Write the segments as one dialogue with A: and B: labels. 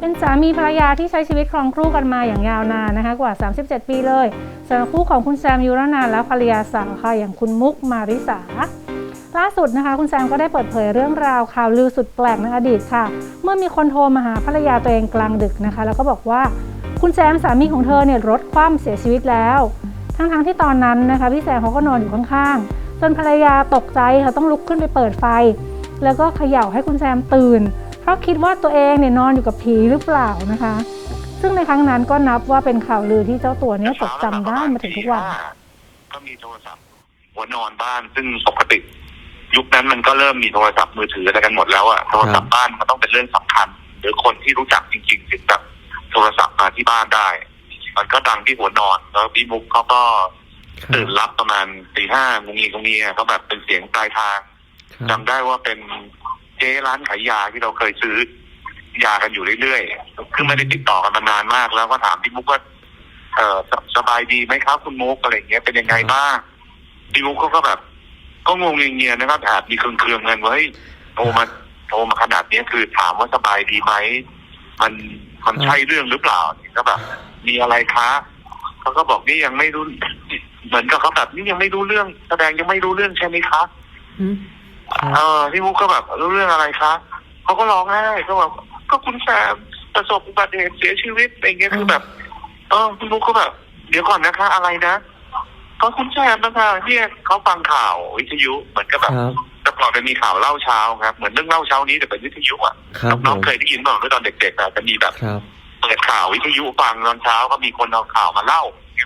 A: เป็นสามีภรรยาที่ใช้ชีวิตครองครู่กันมาอย่างยาวนานนะคะกว่า 37 ปีเลยสำหรับคู่ของคุณแซมยุรนันและภรรยาสาวค่ะอย่างคุณมุกมาริสาล่าสุดนะคะคุณแซมก็ได้เปิดเผยเรื่องราวข่าวลือสุดแปลกในอดีตค่ะ เมื่อมีคนโทรมาหาภรรยาตัวเองกลางดึกนะคะ แล้วก็บอกว่าคุณแซมสามีของเธอเนี่ยรถคว่ำเสียชีวิตแล้ว ทั้งๆที่ตอนนั้นนะคะพี่แซมเขาก็นอนอยู่ข้างๆจนภรรยาตกใจค่ะต้องลุกขึ้นไปเปิดไฟ แล้วก็เขย่าให้คุณแซมตื่น เพราะคิดว่าตัวเองเนี่ยนอนอยู่กับผีหรือเปล่านะคะ ซึ่งในครั้งนั้นก็นับว่าเป็นข่าวลือที่เจ้าตัวเนี่ยจดจำได้มาถึงทุกวัน
B: ก็มีโทรศัพท์หัวนอนบ้านซึ่งปกติ ยุคนั้นมันก็เริ่มมีโทรศัพท์มือถืออะไรกันหมดแล้วอะโทรศัพท์บ้านมันต้องเป็นเรื่องสำคัญ หรือคนที่รู้จักจริงๆถึงแบบโทรศัพท์มาที่บ้านได้ มันก็ดังที่หัวนอนแล้วพี่มุกเขาก็ตื่นรับประมาณตีห้างงงีงงงีก็แบบเป็นเสียงปลายทางจำได้ว่าเป็น เจ๊ร้านขายยาที่เราเคยซื้อยากันอยู่เรื่อยๆคือไม่ได้ติดต่อกันมานานมาก แล้วก็ถามพี่มุกว่าเออสสบายดีไหมครับคุณมุกอะไรเงี้ยเป็นยังไงบ้างพี่มุกเขาก็แบบ ก็งงเงียๆนะครับแอบมีเครื่องๆเงินว่าเฮ้ยโทรมาโทรมาขนาดเนี้ยคือถามว่าสบายดีไหมมันมันใช่เรื่องหรือเปล่าก็แบบมีอะไรคะเขาก็บอกนี่ยังไม่รู้ เหมือนกับเขาแบบนี่ยังไม่รู้เรื่อง แสดงยังไม่รู้เรื่องใช่ไหมคะ เออพี่มุกก็แบบรู้เรื่องอะไรคะเขาก็ร้องไห้ก็แบบก็คุณแซมประสบอุบัติเหตุเสียชีวิตอะไรเงี้ยคือแบบ เออพี่มุกก็แบบ เดี๋ยวก่อนนะคะ อะไรนะก็คุณแซมนะคะเนี่ยเขาฟังข่าววิทยุเหมือนกับแบบ
C: ครับ
B: แต่ก่อนจะมีข่าวเล่าเช้าครับเหมือนเรื่องเล่าเช้านี้แต่เป็นวิทยุอะ
C: ครับผ
B: น้อง
C: ม
B: ๆเคยได้ยินบ้างเมื่อตอนเด็กๆอะจะมีแบบ
C: ครับ
B: เปิดข่าววิทยุฟังตอนเช้าก็มีคนเอาข่าวมาเล่า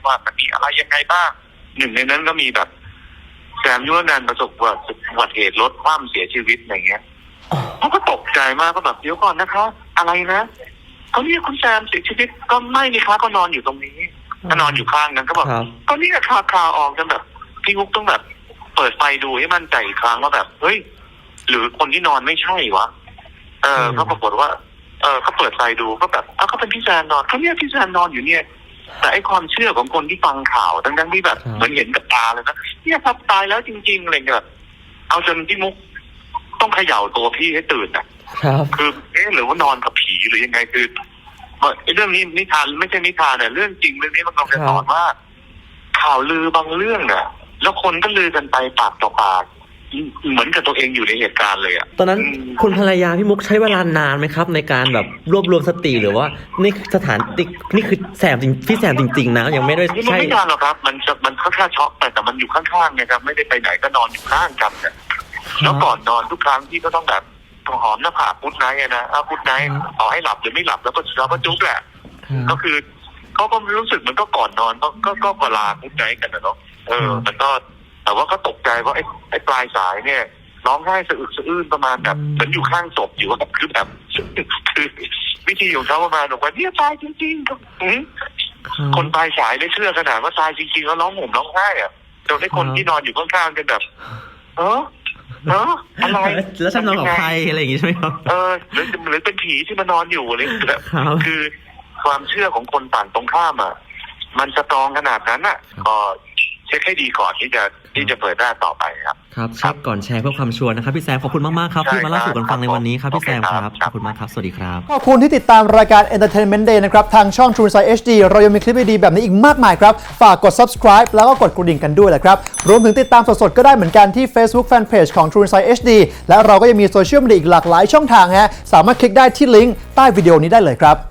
B: ว่ามันมีอะไรยังไงบ้างหนึ่งในนั้นก็มีแบบ แซมยุรนันท์ประสบอุบัติเหตุรถคว่ำเสียชีวิตอะไรเงี้ยเขาก็ตกใจมากก็แบบเดี๋ยวก่อนนะคะ อะไรนะเขาเรียกคุณแซมเสียชีวิตก็ไม่นี่คะก็นอนอยู่ตรงนี้ก็นอนอยู่ข้างนั้นก็บอก
C: ครับ
B: ก็นี่ข่าวข่าวออกจนแบบพี่มุกต้องแบบเปิดไฟดูให้มั่นใจอีกครั้งว่าแบบเฮ้ยหรือคนที่นอนไม่ใช่วะเออ
C: อืม
B: เขาปรากฏว่า เออเขาเปิดไฟดูก็แบบอ้าวเขาเป็นพี่แซนนอนเขาเนี่ยพี่แซนนอนอยู่เนี่ย แต่ไอความเชื่อของคนที่ฟังข่าวทั้งๆที่แบบ
C: ครับ
B: เหมือนเห็นกับตาเลยนะเนี่ยครับตายแล้วจริงๆอะไรเงี้ยแบบเอาจนพี่มุกต้องเขย่าตัวพี่ให้ตื่นอะ
C: ครับ
B: คือเอ๊ะหรือว่านอนกับผีหรือยังไงคือไอ้เรื่องนี้นิทานไม่ใช่นิทานเนี่ยเรื่องจริงเรื่องนี้มันกำลังจะสอนว่า ข่าวลือบางเรื่องเนี่ยแล้วคนก็ลือกันไปปากต่อปาก เหมือนกับตัวเองอยู่ในเหตุการณ์เลยอะ
C: ตอนนั้น
B: อืม
C: คุณภรรยาพี่มุกใช้เวลานานไหมครับ ในการแบบรวบรวมสติหรือว่า นี่สถานตินี่คือแซมจริงพี่แซมจริง ๆ นะ ยังไม่ได้
B: นี่มัน
C: ใช่
B: ไม่นานหรอกครับ มันจะมันค่อนข้างช็อกแต่แต่มันอยู่ข้างๆไงครับไม่ได้ไปไหนก็นอนอยู่ข้างกันเนี่ยแล้วก่อนนอนทุกครั้งที่ก็ต้องแบบหอมหน้าผากพุดไนท์อะนะเอาพุดไนท์ต่อให้หลับหรือไม่หลับแล้วก็แล้วก็จุ๊บแหละ ก็คือเขาก็รู้สึกเหมันก็ก่อนนอนก็ก็ก็ก็ลาพุดไนท์กันนะเนาะเออมันก็ แต่ว่าก็ตกใจว่าไอ้ไอ้ปลายสายเนี่ยร้องไห้สะอึกสะอื้นประมาณแบบ
C: อืม
B: เหมือนอยู่ข้างศพอยู่แบบคือแบบคือวิธีของเขาประมาณบอกว่าเนี่ยตายจริงๆก็อืม
C: ครับ
B: คนปลายสายได้เชื่อขนาดว่าตายจริงๆแล้วร้องห่มร้องไห้อะจนไอ้คน
C: ครับ
B: ที่นอนอยู่ข้างๆกันแบบเออเอออะไร
C: แล้วฉันนอนกับใครอะไรอย่างงี้ใช่ไหมครับ
B: เออหรือหรือเป็นผีที่มานอนอยู่อะไรอย่างเงี้ย
C: ครับ
B: คือความเชื่อของคนฝั่งตรงข้ามอะมันสตรองขนาดนั้นอะ
C: ครับ
B: ก็ เช็คให้ดีก่อนที่จะที่จะเปิดหน้าต่อไปครับ
C: ครับเช็คก่อนแชร์เพื่อความชัวร์นะครับพี่แซมขอบคุณมากๆครับ
B: ใช่
C: ที่มาเล่าสู่กันฟังในวันนี้ครับ
B: ครับ
C: พี่แซม
B: โอเค
C: ค
B: ครั
C: รับบขอบคุณมากครับ สวัสดีครับ
D: ขอบคุณที่ติดตามรายการ Entertainment Day นะครับ ทางช่อง True Insight HD เรายังมีคลิปดีๆแบบนี้อีกมากมายครับ ฝากกด subscribe แล้วก็กดกระดิ่งกันด้วยแหละครับ รวมถึงติดตามสดๆ ก็ได้เหมือนกันที่ Facebook Fanpage ของ True Insight HD และเราก็ยังมีโซเชียลมีเดียอีกหลากหลายช่องทางฮะสามารถคลิกได้ที่ลิงก์ใต้วิดีโอนี้ได้เลยครับ